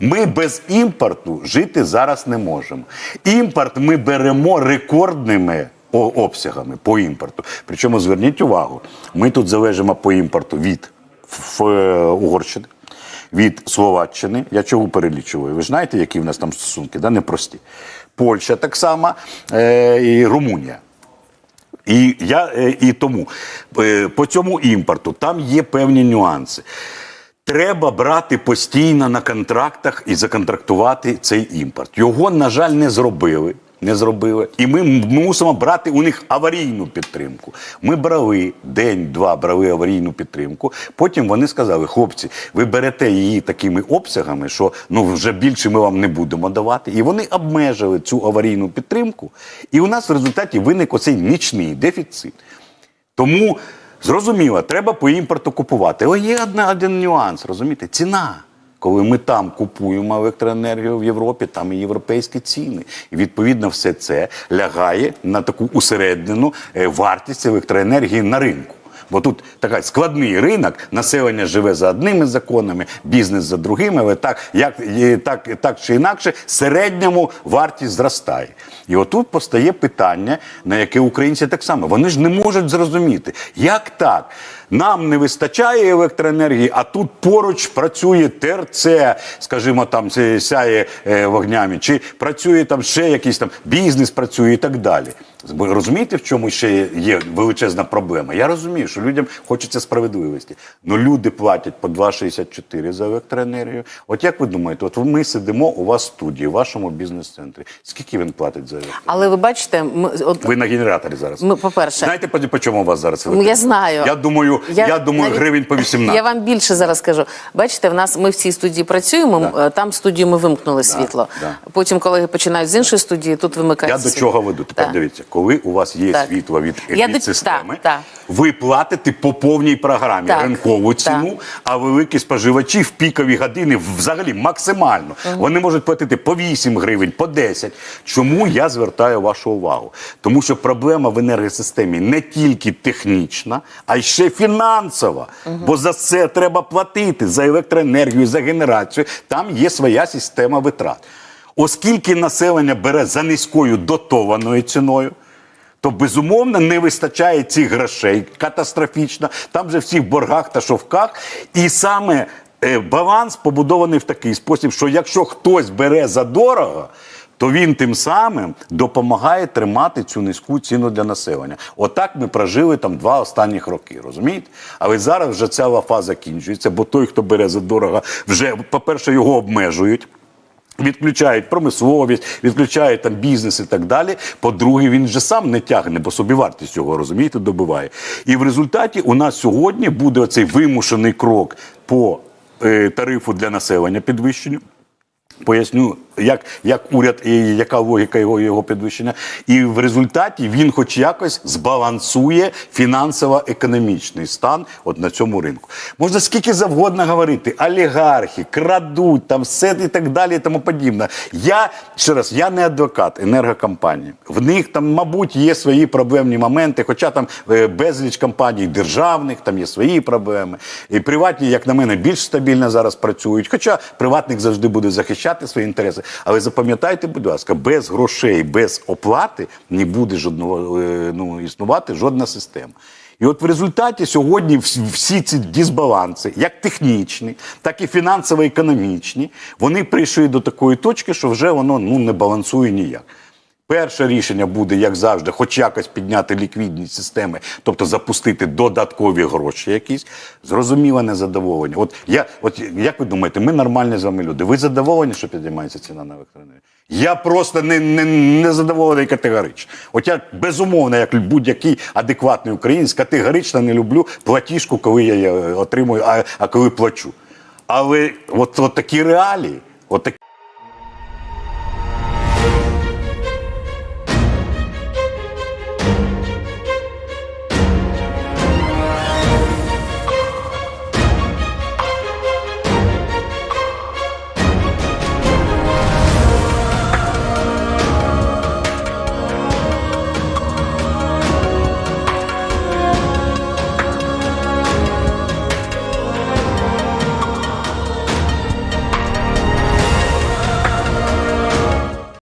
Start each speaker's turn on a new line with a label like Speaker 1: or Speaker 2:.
Speaker 1: Ми без імпорту жити зараз не можемо. Імпорт ми беремо рекордними обсягами по імпорту. Причому зверніть увагу, ми тут залежимо по імпорту від Угорщини. Від Словаччини, я чого перелічую? Ви знаєте, які в нас там стосунки, да? непрості. Польща так само е, і Румунія. І я е, і тому е, по цьому імпорту там є певні нюанси. Треба брати постійно на контрактах і законтрактувати цей імпорт. Його, на жаль, не зробили. Не зробили. І ми мусимо брати у них аварійну підтримку. Ми брали день-два брали аварійну підтримку. Потім вони сказали: хлопці, ви берете її такими обсягами, що ну вже більше ми вам не будемо давати. І вони обмежили цю аварійну підтримку. І у нас в результаті виник оцей нічний дефіцит. Тому зрозуміло, треба по імпорту купувати. Але є одна, один нюанс, розумієте? Ціна. Коли ми там купуємо електроенергію в Європі, там і європейські ціни. І відповідно все це лягає на таку усереднену е, вартість електроенергії на ринку. Бо тут такий складний ринок, населення живе за одними законами, бізнес за другими, але так, як, так, так чи інакше, середньому вартість зростає. І отут постає питання, на яке українці так само. Вони ж не можуть зрозуміти, як так. Нам не вистачає електроенергії, а тут поруч працює ТРЦ, скажімо, там сяє е, вогнями, чи працює там ще якийсь там бізнес працює і так далі. Ви розумієте, в чому ще є- величезна проблема? Я розумію, що людям хочеться справедливості. Ну люди платять по 2,64 за електроенергію. От як ви думаєте, от ми сидимо у вас в студії, в вашому бізнес-центрі. Скільки він платить за електроенергію?
Speaker 2: Але ви бачите, ми от
Speaker 1: Ви на генераторі зараз.
Speaker 2: Ми, по-перше-
Speaker 1: знаєте, по, по чому у вас зараз?
Speaker 2: Ну,
Speaker 1: електроенергія?
Speaker 2: я знаю.
Speaker 1: Я думаю, я, думаю,
Speaker 2: навіть-
Speaker 1: гривень по 18.
Speaker 2: Я вам більше зараз скажу. Бачите, в нас ми в цій студії працюємо. е, Там студію ми вимкнули світло.
Speaker 1: да.
Speaker 2: Потім колеги починають з іншої студії, тут вимикається.
Speaker 1: Я
Speaker 2: до
Speaker 1: чого веду? Тепер
Speaker 2: Так.
Speaker 1: дивіться, коли у вас є
Speaker 2: Так.
Speaker 1: світло від
Speaker 2: Я так, так.
Speaker 1: ви платите по повній програмі
Speaker 2: Так,
Speaker 1: ринкову
Speaker 2: так.
Speaker 1: ціну, а великі споживачі в пікові години взагалі максимально. Вони можуть платити по 8 гривень, по 10. Чому я звертаю вашу увагу? Тому що проблема в енергосистемі не тільки технічна, а й ще фінансова. Бо за це треба платити за електроенергію, за генерацію. Там є своя система витрат. Оскільки населення бере за низькою дотованою ціною, то безумовно не вистачає цих грошей катастрофічно. Там же всі в боргах та шовках. І саме е, баланс побудований в такий спосіб, що якщо хтось бере за дорого, то він тим самим допомагає тримати цю низьку ціну для населення. Отак ми прожили там два останніх роки, розумієте? Але зараз вже ця лафа закінчується, бо той, хто бере за дорого, вже, по-перше, його обмежують. Відключають промисловість, відключають там бізнес і так далі. По-друге, він вже сам не тягне, бо собівартість його розумієте, добиває. І в результаті у нас сьогодні буде оцей вимушений крок по е, тарифу для населення підвищенню. Поясню, як, як уряд і яка логіка його, його підвищення. І в результаті він, хоч якось, збалансує фінансово-економічний стан от на цьому ринку. Можна скільки завгодно говорити, олігархи, крадуть, там все і так далі, і тому подібне. Я ще раз, я не адвокат енергокомпанії. В них там, мабуть, є свої проблемні моменти, хоча там е, безліч компаній державних, там є свої проблеми. І приватні, як на мене, більш стабільно зараз працюють. Хоча приватник завжди буде захищати свої інтереси. Але запам'ятайте, будь ласка, без грошей, без оплати не буде жодного е, ну, існувати жодна система. І от в результаті сьогодні всі ці дисбаланси, як технічні, так і фінансово-економічні, вони прийшли до такої точки, що вже воно ну, не балансує ніяк. Перше рішення буде, як завжди, хоч якось підняти ліквідність системи, тобто запустити додаткові гроші якісь. Зрозуміле незадоволення. От я, от як ви думаєте, ми нормальні з вами люди. Ви задоволені, що підіймається ціна на електроенергію? Я просто не, не, не задоволений категорично. От я безумовно, як будь-який адекватний українець, категорично не люблю платіжку, коли я її отримую, а, а коли плачу. Але от, от такі реалії, от такі.